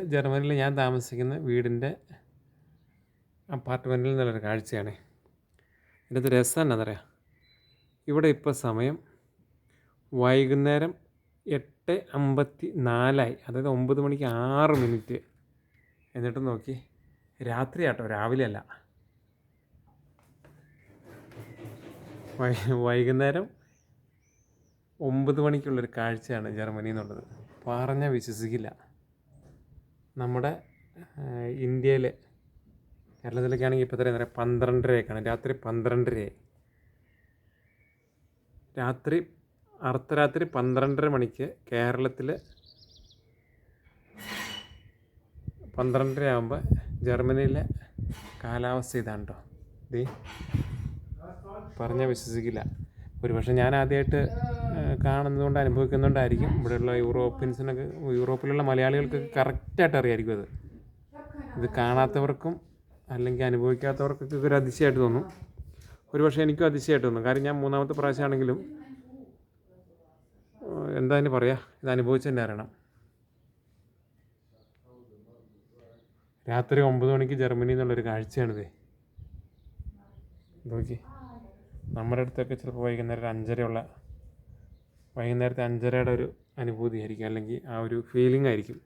ജർമ്മനിയിൽ ഞാൻ താമസിക്കുന്ന വീടിന്റെ അപ്പാർട്ട്മെന്റിൽ നിന്നുള്ളൊരു കാഴ്ചയാണ്. ഇതിന്റെ രസം അതറിയാം ഇവിടെ ഇപ്പോൾ സമയം വൈകുന്നേരം എട്ട് അമ്പത്തി നാലായി. അതായത് ഒമ്പത് മണിക്ക് ആറ് മിനിറ്റ്. എന്നിട്ട് നോക്കി രാത്രി ആട്ടോ രാവിലെ അല്ല. വൈ വൈകുന്നേരം ഒമ്പത് മണിക്കുള്ളൊരു കാഴ്ചയാണ് ജർമ്മനി എന്നുള്ളത്. പറഞ്ഞാൽ വിശ്വസിക്കില്ല. നമ്മുടെ ഇന്ത്യയിലെ കേരളത്തിലൊക്കെ ആണെങ്കിൽ ഇപ്പോൾ എത്രയാണ് പറയുക പന്ത്രണ്ടരയൊക്കെയാണ്. രാത്രി പന്ത്രണ്ടരയായി. രാത്രി അർദ്ധരാത്രി പന്ത്രണ്ടര മണിക്ക് കേരളത്തിൽ പന്ത്രണ്ടര ആകുമ്പോൾ ജർമ്മനിയിലെ കാലാവസ്ഥ ഇതാണ് കേട്ടോ ദേ പറഞ്ഞാൽ വിശ്വസിക്കില്ല. ഒരു പക്ഷേ ഞാൻ ആദ്യമായിട്ട് കാണുന്നതുകൊണ്ട് അനുഭവിക്കുന്നതുകൊണ്ടായിരിക്കും ഇവിടെയുള്ള യൂറോപ്യൻസിനൊക്കെ യൂറോപ്പിലുള്ള മലയാളികൾക്ക് കറക്റ്റായിട്ട് അറിയായിരിക്കും അത്. ഇത് കാണാത്തവർക്കും അല്ലെങ്കിൽ അനുഭവിക്കാത്തവർക്കൊക്കെ ഒരു അതിശയമായിട്ട് തോന്നും. ഒരു പക്ഷേ എനിക്കും അതിശയമായിട്ട് തോന്നും. കാര്യം ഞാൻ മൂന്നാമത്തെ പ്രാവശ്യമാണെങ്കിലും എന്താ പറയാ? പറയുക ഇത് തന്നെ അറിയണം. രാത്രി ഒമ്പത് മണിക്ക് ജർമ്മനി എന്നുള്ളൊരു കാഴ്ചയാണിത്. നോക്കി. നമ്മുടെ അടുത്തൊക്കെ ചിലപ്പോൾ വൈകുന്നേരം അഞ്ചരയുള്ള വൈകുന്നേരത്തെ അഞ്ചരയുടെ ഒരു അനുഭൂതി ആയിരിക്കും അല്ലെങ്കിൽ ആ ഒരു ഫീലിംഗ് ആയിരിക്കും.